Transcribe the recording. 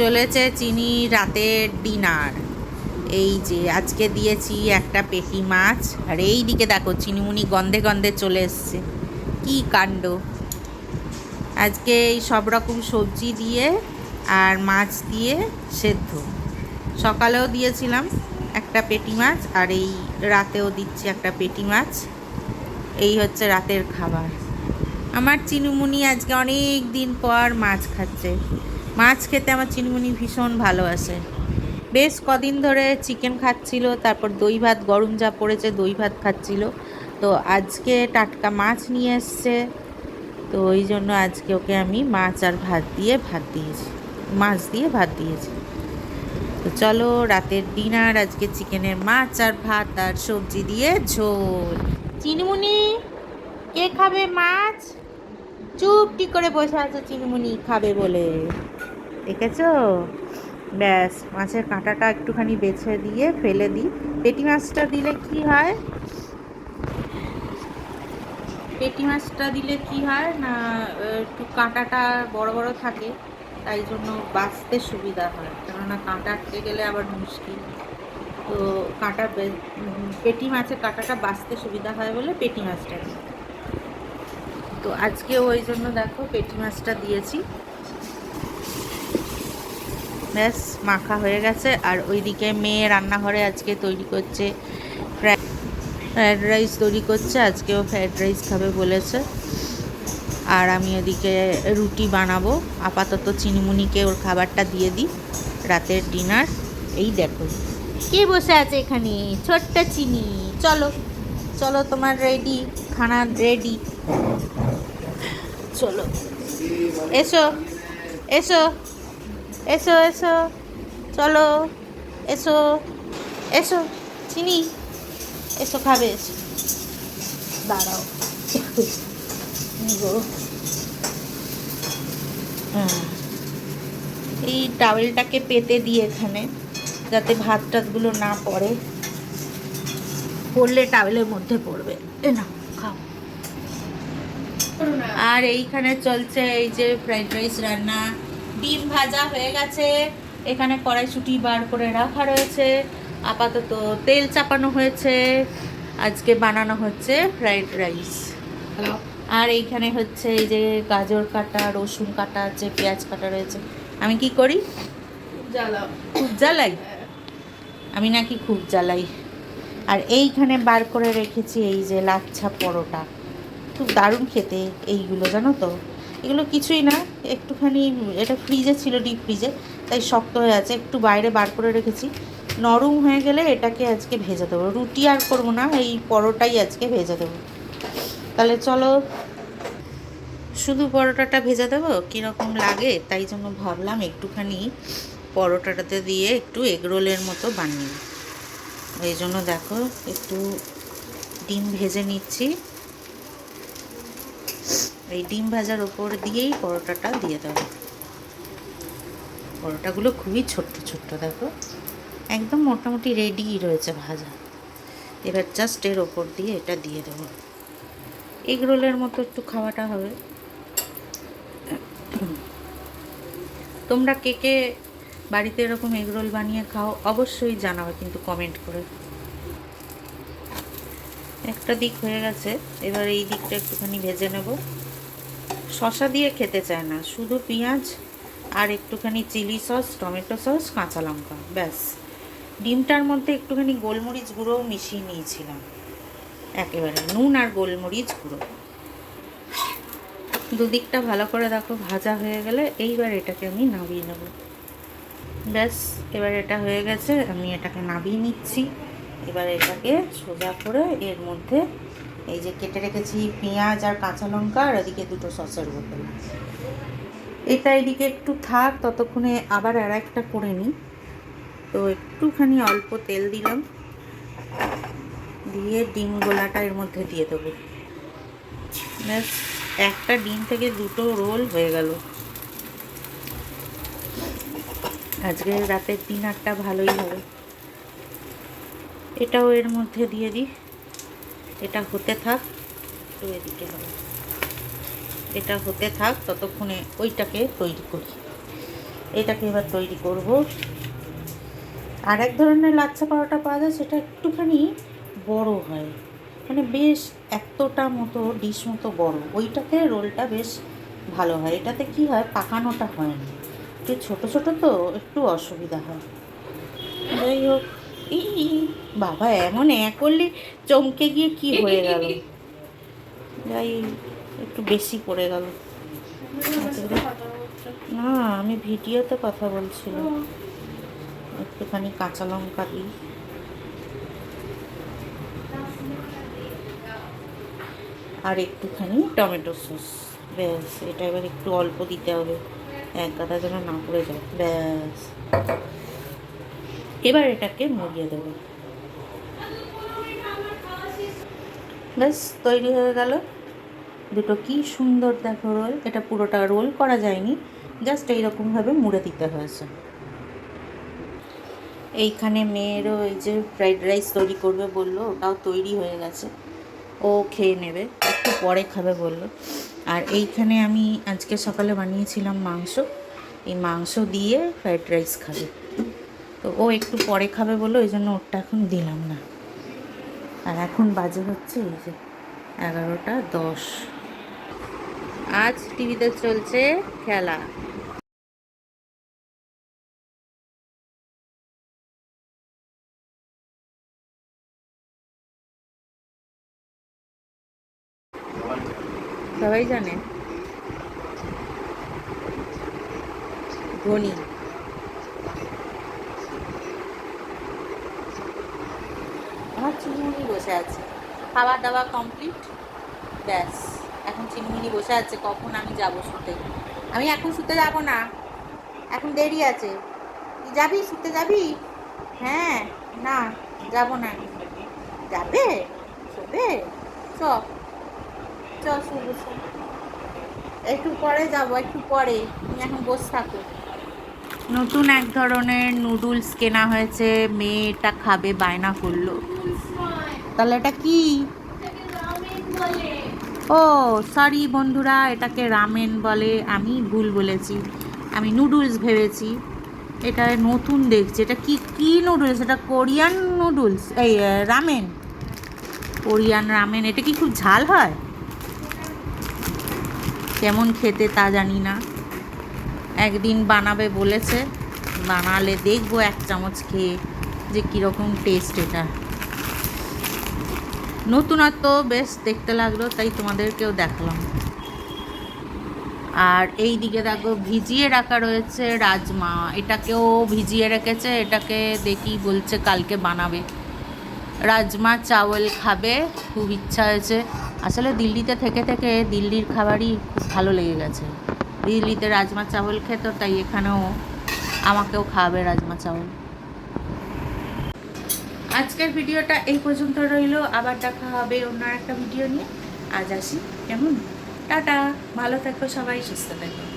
চলেছে চিনি রাতের ডিনার এই যে আজকে দিয়েছি একটা পেটি মাছ, আর এই দিকে দেখো চিনিমুনি গন্ধে গন্ধে চলে এসছে। কি কাণ্ড? আজকে এই সব রকম সবজি দিয়ে আর মাছ দিয়ে সেদ্ধ। সকালেও দিয়েছিলাম একটা পেটি মাছ, আর এই রাতেও দিচ্ছি একটা পেটি মাছ। এই হচ্ছে রাতের খাবার। আমার চিনুমুনি আজকে অনেক দিন পর মাছ খাচ্ছে। মাছ খেতে আমার চিনুমুনি ভীষণ ভালোবাসে। বেশ কদিন ধরে চিকেন খাচ্ছিল, তারপর দই ভাত, গরম যা পড়েছে দই ভাত খাচ্ছিল। তো আজকে টাটকা মাছ নিয়ে এসছে, তো ওই জন্য আজকে ওকে আমি মাছ আর ভাত দিয়ে ভাত দিয়েছি, মাছ দিয়ে ভাত দিয়েছি। তো চলো রাতের ডিনার, আজকে চিকেনের মাছ আর ভাত আর সবজি দিয়ে ঝোল। চিনমুনি, কে খাবে মাছ? চুপটি করে বসে আছে চিনমুনি, খাবে বলে। দেখেছ? ব্যাস, মাছের কাঁটাটা একটুখানি বেছে দিয়ে ফেলে দিই। পেটি মাছটা দিলে কি হয়? পেটি মাছটা দিলে কি হয় না একটু কাঁটাটা বড় বড় থাকে, তাই জন্য বাঁচতে সুবিধা হয়। কেননা কাঁটা আটকে গেলে আবার মুশকিল। তো কাঁটা পেটি মাছের কাঁটাটা বাঁচতে সুবিধা হয় বলে পেটি মাছটা তো আজকে ওই জন্য দেখো, পেটি মাছটা দিয়েছি। ব্যাস, মাখা হয়ে গেছে। আর ওইদিকে মেয়ে রান্নাঘরে আজকে তৈরি করছে ফ্রায়েড রাইস তৈরি করছে। আজকেও ফ্রায়েড রাইস খাবে বলেছে। আর আমি ওদিকে রুটি বানাবো। আপাতত চিনিমুনিকে ওর খাবারটা দিয়ে দিই রাতের ডিনার এই দেখো। কে বসে আছে এখানে? ছোট্ট চিনি। চলো চলো তোমার রেডি খানা রেডি চলো। এসো এসো। এসো এসো চলো এসো এসো চিনি এসো খাবে এসো দাঁড়াও। এই টাওয়েলটাকে পেতে দিই এখানে, যাতে ভাত টাতগুলো না পড়ে। পড়লে টাওয়েলের মধ্যে পড়বে। এ না, খাও। আর এইখানে চলছে এই যে ফ্রাইড রাইস রান্না। ডিম ভাজা হয়ে গেছে। এখানে কড়াইশুটি বার করে রাখা রয়েছে। আপাতত তেল চাপানো হয়েছে। আজকে বানানো হচ্ছে ফ্রাইড রাইস। আর এইখানে হচ্ছে এই যে গাজর কাটা রসুন কাটা আছে পেঁয়াজ কাটা রয়েছে। আমি কি করি? খুব জ্বালাই? আমি নাকি খুব জ্বালাই। আর এইখানে বার করে রেখেছি এই যে লাচ্ছা পরোটা। খুব দারুণ খেতে এইগুলো জানো তো? এগুলো কিছুই না, একটুখানি, এটা ফ্রিজে ছিল ডিপ ফ্রিজে তাই শক্ত হয়ে আছে, একটু বাইরে বার করে রেখেছি। নরম হয়ে গেলে এটাকে আজকে ভেজে দেবো। রুটি আর করব না, এই পরোটাই আজকে ভেজে দেবো। তাহলে চলো, শুধু পরোটাটা ভেজে দেবো? কীরকম লাগে? তাই জন্য ভাবলাম একটুখানি পরোটাটাতে দিয়ে একটু এগরোলের মতো বানিয়ে। এই জন্য দেখো, একটু ডিম ভেজে নিচ্ছি। এই ডিম ভাজার ওপর দিয়েই পরোটাটা দিয়ে দেবো। পরোটাগুলো খুবই ছোট্ট ছোট্ট, দেখো। একদম মোটামুটি রেডি রয়েছে ভাজা। এবার জাস্ট এর ওপর দিয়ে এটা দিয়ে দেবো। এগ রোলের মতো একটু খাওয়াটা হবে। তোমরা কে কে বাড়িতে এরকম এগ রোল বানিয়ে খাও অবশ্যই জানাবে কিন্তু কমেন্ট করে। একটা দিক হয়ে গেছে। এবার এই দিকটা একটুখানি ভেজে নেব। শশা দিয়ে খেতে চায় না। শুধু পেঁয়াজ আর একটুখানি চিলি সস, টমেটো সস, কাঁচা লঙ্কা, ব্যাস। ডিমটার মধ্যে একটুখানি গোলমরিচ গুঁড়োও মিশিয়ে নিয়েছিলাম। একেবারে নুন আর গোলমরিচ গুঁড়ো। দুদিকটা ভালো করে দেখো, ভাজা হয়ে গেলে এইবার এটাকে আমি নামিয়ে নেব। ব্যাস, এবার এটা হয়ে গেছে, আমি এটাকে নামিয়ে নিচ্ছি। এবার এটাকে সোজা করে এর মধ্যে এই যে কেটে রেখেছি পেঁয়াজ আর কাঁচা লঙ্কা, আর এদিকে দুটো সসের বোতল এটা এদিকে একটু থাক, ততক্ষণে আবার আর একটা করে নিই। তো একটুখানি অল্প তেল দিলাম। দিয়ে ডিম গোলাটা এর মধ্যে দিয়ে দেবো। ব্যাস, একটা ডিম থেকে দুটো রোল হয়ে গেল। আজকে রাতের ডিনারটা ভালোই হবে। এটাও এর মধ্যে দিয়ে দিই। এটা হতে থাক তো এদিকে হবে। এটা হতে থাক, ততক্ষণে ওইটাকে তৈরি করি। এটাকে এবার তৈরি করব। আর এক ধরনের লাচ্ছা পরোটা পাওয়া যায়, সেটা একটুখানি বড় হয়। মানে বেশ এতটা মতো, ডিশ মতো বড়। ওইটাতে রোলটা বেশ ভালো হয়। এটাতে কি হয়, পাকানোটা হয় না। একটু ছোটো ছোটো তো, একটু অসুবিধা হয়। যাই হোক, এই বাবা, এমন এ করলে চমকে গিয়ে কি হয়ে গেল? যাই, একটু বেশি পড়ে গেল। না, আমি ভিডিওতে কথা বলছিলাম। একটুখানি কাঁচা লঙ্কা দিই। আর একটুখানি টমেটো সস। ব্যাস, এটা এবার একটু অল্প দিতে হবে। এক গাদা যেন না পড়ে যায়। ব্যাস। এবার এটাকে মুড়িয়ে দেবো। ব্যাস, তৈরি হয়ে গেল। দুটো কি সুন্দর দেখো রোল। এটা পুরোটা রোল করা যায়নি, জাস্ট এইরকমভাবে মুড়ে দিতে হয়েছে। এইখানে মেয়েরও এই যে ফ্রাইড রাইস তৈরি করবে বলল, ওটাও তৈরি হয়ে গেছে। ও খেয়ে নেবে, একটু পরে খাবে বলল। আর এইখানে আমি আজকে সকালে বানিয়েছিলাম মাংস। এই মাংস দিয়ে ফ্রাইড রাইস খাবে। তো ও একটু পরে খাবে বলল, ওই জন্য ওরটা এখন দিলাম না। আর এখন বাজে হচ্ছে এই যে এগারোটা দশ। আজ টিভিতে চলছে খেলা। সবাই জানে? ধোনি আমার চিনিমুনি বসে আছে। খাবার দাবার কমপ্লিট ব্যাস। এখন চিনিমুনি বসে আছে, কখন আমি যাব শুতে? আমি এখন শুতে যাব না। এখন দেরি আছে। তুই যাবি? শুতে যাবি? হ্যাঁ না, যাব না। যাবে? শোবে? চ। চ শুভ একটু পরে যাব, একটু পরে। তুমি এখন বসে থাকো। নতুন এক ধরনের নুডলস কেনা হয়েছে। মেয়েটা খাবে, বায়না করল। তাহলে এটা কি? ও সরি বন্ধুরা, এটাকে রামেন বলে, আমি ভুল বলেছি। আমি নুডলস ভেবেছি। এটা নতুন দেখছি। এটা কি কি নুডলস এটা কোরিয়ান নুডলস এই রামেন কোরিয়ান রামেন এটা কি খুব ঝাল হয়? কেমন খেতে তা জানি না। একদিন বানাবে বলেছে। বানালে দেখব এক চামচ খেয়ে যে কীরকম টেস্ট এটা। নতুনত্ব বেশ দেখতে লাগল, তাই তোমাদেরকেও দেখালাম। আর এই দিকে দেখো, ভিজিয়ে রাখা রয়েছে রাজমা। এটাকেও ভিজিয়ে রেখেছে, এটাকে দেখি বলছে কালকে বানাবে। রাজমা চাওয়াল খাবে, খুব ইচ্ছা হয়েছে। আসলে দিল্লিতে থেকে থেকে দিল্লির খাবারই খুব ভালো লেগে গেছে। দিল্লিতে রাজমা চাওয়াল খেত, তাই এখানেও আমাকেও খাওয়াবে রাজমা চাওয়াল আজকের ভিডিওটা এই পর্যন্ত রইল। আবার দেখা হবে অন্য একটা ভিডিও নিয়ে। আজ আসি। কেমন? টাটা। ভালো থাকো সবাই, সুস্থ থাকো।